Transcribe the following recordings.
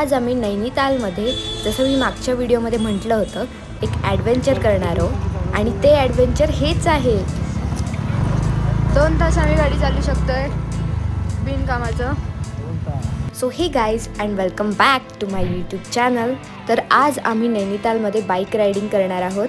आज आम्ही नैनितालमध्ये जसं मी मागच्या व्हिडिओमध्ये म्हटलं होतं एक ॲडव्हेंचर करणार आहोत. आणि ते ॲडव्हेंचर हेच आहे. दोन तास आम्ही गाडी चालू शकतोय बिनकामाचं. So hey guys and welcome back to my YouTube channel तर आज आम्ही नैनितालमध्ये बाईक रायडिंग करणार आहोत.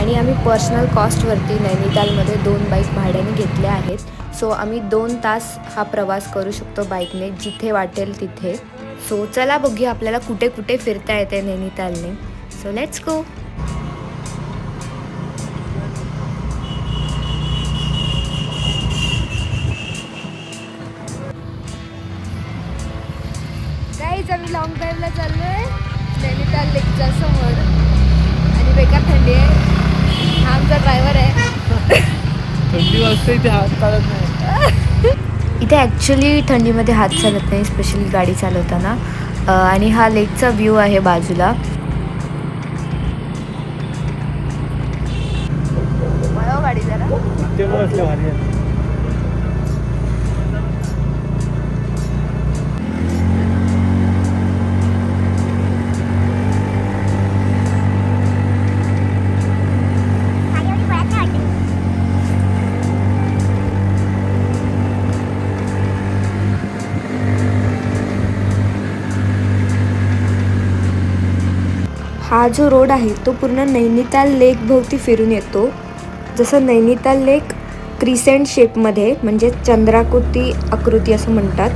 आणि आम्ही पर्सनल कॉस्टवरती नैनितालमध्ये दोन बाईक भाड्याने घेतल्या आहेत. सो आम्ही दोन तास हा प्रवास करू शकतो बाईकने जिथे वाटेल तिथे. सो चला बघूया आपल्याला कुठे कुठे फिरता येते नैनितालने. सो लेट्स गो आम्ही लॉंग ड्राईव्हला आहे नैनिताल लेकच्या समोर. आणि बेकार थंडी आहे. हा आमचा ड्रायव्हर आहे. थंडी वाजते इथे हात चालत नाही. इथे ॲक्च्युली थंडीमध्ये हात चालत नाही स्पेशली गाडी चालवताना. आणि हा लेकचा व्ह्यू आहे बाजूला. हा जो रोड आहे तो पूर्ण नैनिताल लेकभोवती फिरून येतो. जसं नैनिताल लेक क्रिसेंट शेपमध्ये म्हणजे चंद्राकृती आकृती असं म्हणतात.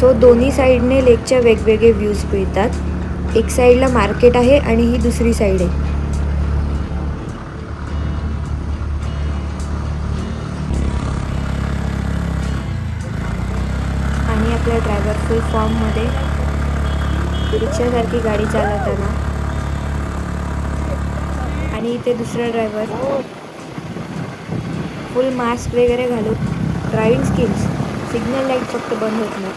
सो दोन्ही साईडने लेकच्या वेगवेगळे व्ह्यूज मिळतात. एक साईडला मार्केट आहे आणि ही दुसरी साईड आहे. आणि आपल्या ड्रायव्हर फुल फॉर्ममध्ये रिक्षासारखी गाडी चालवताना आणि इथे दुसरा ड्रायव्हर फुल मास्क वगैरे घालून ड्रायव्हिंग स्किल्स सिग्नल लाइट फक्त बंद होत नाही.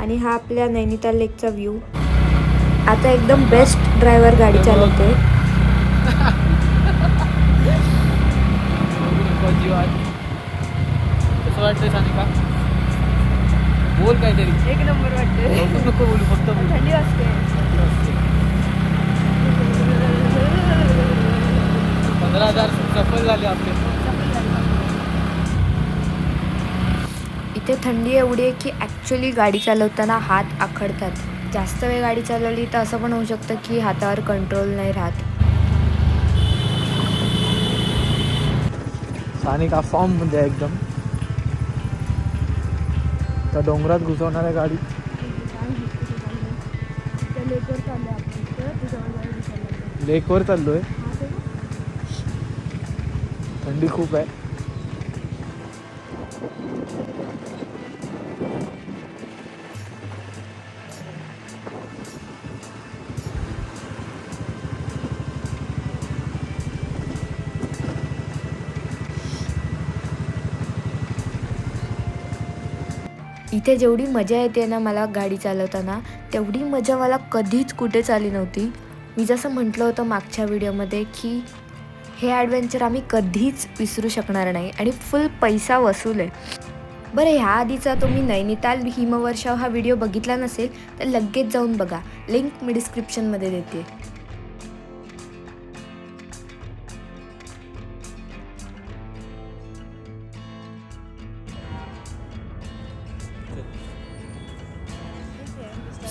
आणि हा आपल्या नैनिताल लेकचा व्ह्यू आता एकदम बेस्ट ड्रायव्हर गाडी चालवते कसं वाटतंय सानिका? बोल काहीतरी. एक नंबर वाटतोय. लवकर नको बोलू फक्त थंडी वाजते. पंधरा हजार सफल झाले आपले. इथे थंडी एवढी आहे की ॲक्च्युली गाडी चालवताना हात आखडतात. जास्त वेळ गाडी चालवली तर असं पण होऊ शकतं की हातावर कंट्रोल नाही राहत. सानिका फॉर्ममध्ये आहे एकदम. त्या डोंगरात घुसवणार आहे गाडी लेकवर चाललोय आपण तर तुझ्या वगैरे दिसायला लागलं. लेकवर चाललोय हा ते बघ. थंडी खूप आहे. इथे जेवढी मजा येते ना मला गाडी चालवताना तेवढी मजा मला कधीच कुठे आली नव्हती. मी जसं म्हटलं होतं मागच्या व्हिडिओमध्ये की हे ॲडव्हेंचर आम्ही कधीच विसरू शकणार नाही आणि फुल पैसा वसूल आहे. बरं ह्या आधीचा तुम्ही नैनिताल हिमवर्षाव हा व्हिडिओ बघितला नसेल तर लगेच जाऊन बघा. लिंक मी डिस्क्रिप्शनमध्ये देते.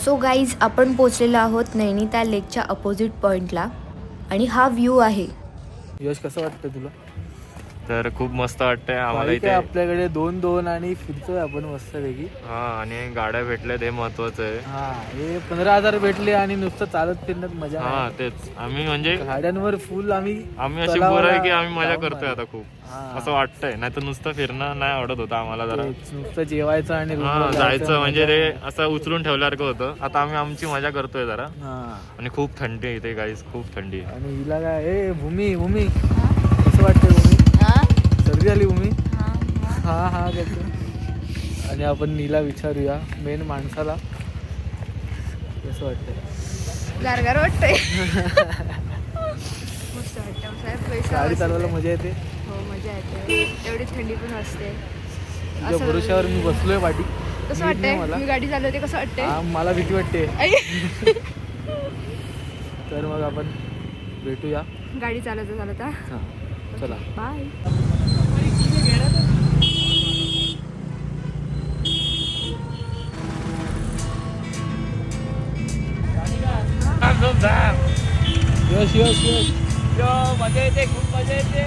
सो गाईज आपण पोचलेलो आहोत नैनिताल लेकच्या अपोजिट पॉईंटला आणि हा व्ह्यू आहे. यश कसं वाटतं तुला? तर खूप मस्त वाटतंय आम्हाला इथे. आपल्याकडे दोन दोन आणि फिरतोय आपण मस्त पैकी हा आणि गाड्या भेटल्यात हे महत्वाचं आहे. हा हे पंधरा हजार भेटले आणि नुसतं चालत फिरण्यात मजा हा. तेच. आम्ही म्हणजे गाड्यांवर फुल आम्ही आम्ही अशी बरं आहे की आम्ही मजा करतोय. आता खूप. असं वाटतंय. नाही तर नुसतं फिरणं नाही आवडत होतं आम्हाला जरा. नुसतं जेवायचं आणि जायचं म्हणजे ते. असं उचलून ठेवल्यासारखं होतं. आता आम्ही आमची मजा करतोय जरा. आणि खूप थंडी आहे इथे गाईस खूप थंडी आहे. आणि हिला काय ए भूमी भूमी. कसं वाटतंय सर्दी झाली भूमी हा हा. करतो आणि आपण नीला विचारूया मेन माणसाला. कसं वाटतंय? गारगार वाटतंय. मस्त वाटतं पैसा गाडी. चालवायला मजा येते? हो मजा येते. एवढी थंडी पण असते तुझ्या भरोश्यावर मी बसलोय पाठी. कसं वाटतंय? मला. मी गाडी चालवते कसं वाटतंय? हा मला भीती वाटते. तर मग आपण भेटूया. गाडी चालवता चालवता. हां चला. बाय यश यश यश मजा येते खूप मजा येते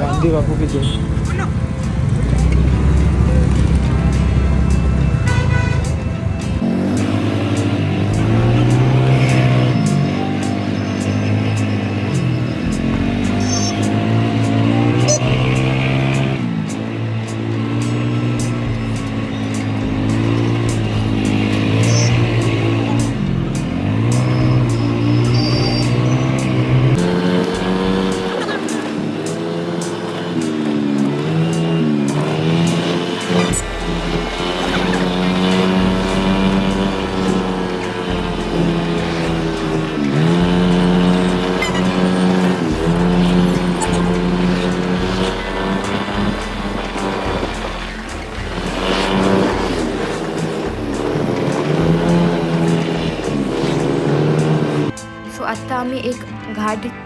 गांधी बापू की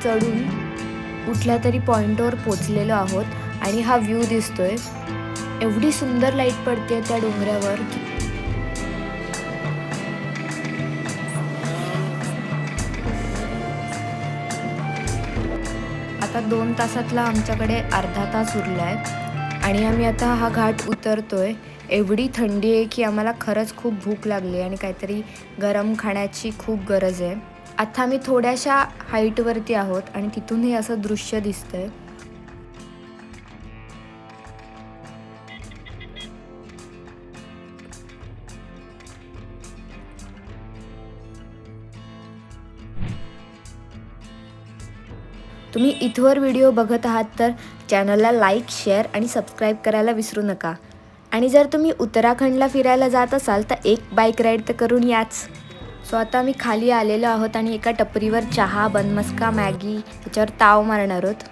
चढून कुठल्या तरी पॉईंटवर पोचलेलो आहोत आणि हा व्ह्यू दिसतोय. एवढी सुंदर लाइट पडते त्या डोंगरावर आता दोन तासातला आमच्याकडे अर्धा तास उरला आहे आणि आम्ही आता हा घाट उतरतोय. एवढी थंडी आहे की आम्हाला खरंच खूप भूक लागली आणि काहीतरी गरम खाण्याची खूप गरज आहे. आता आम्ही थोड्याशा हाईटवरती आहोत आणि तिथून हे असं दृश्य दिसतंय. तुम्ही इथवर व्हिडिओ बघत आहात तर चॅनलला लाईक शेअर आणि सबस्क्राईब करायला विसरू नका. आणि जर तुम्ही उत्तराखंडला फिरायला जात असाल तर एक बाईक राईड तर करून याच सो आता आम्ही खाली आलेलो आहोत आणि एका टपरीवर चहा बनमस्का मॅगी त्याच्यावर ताव मारणार आहोत.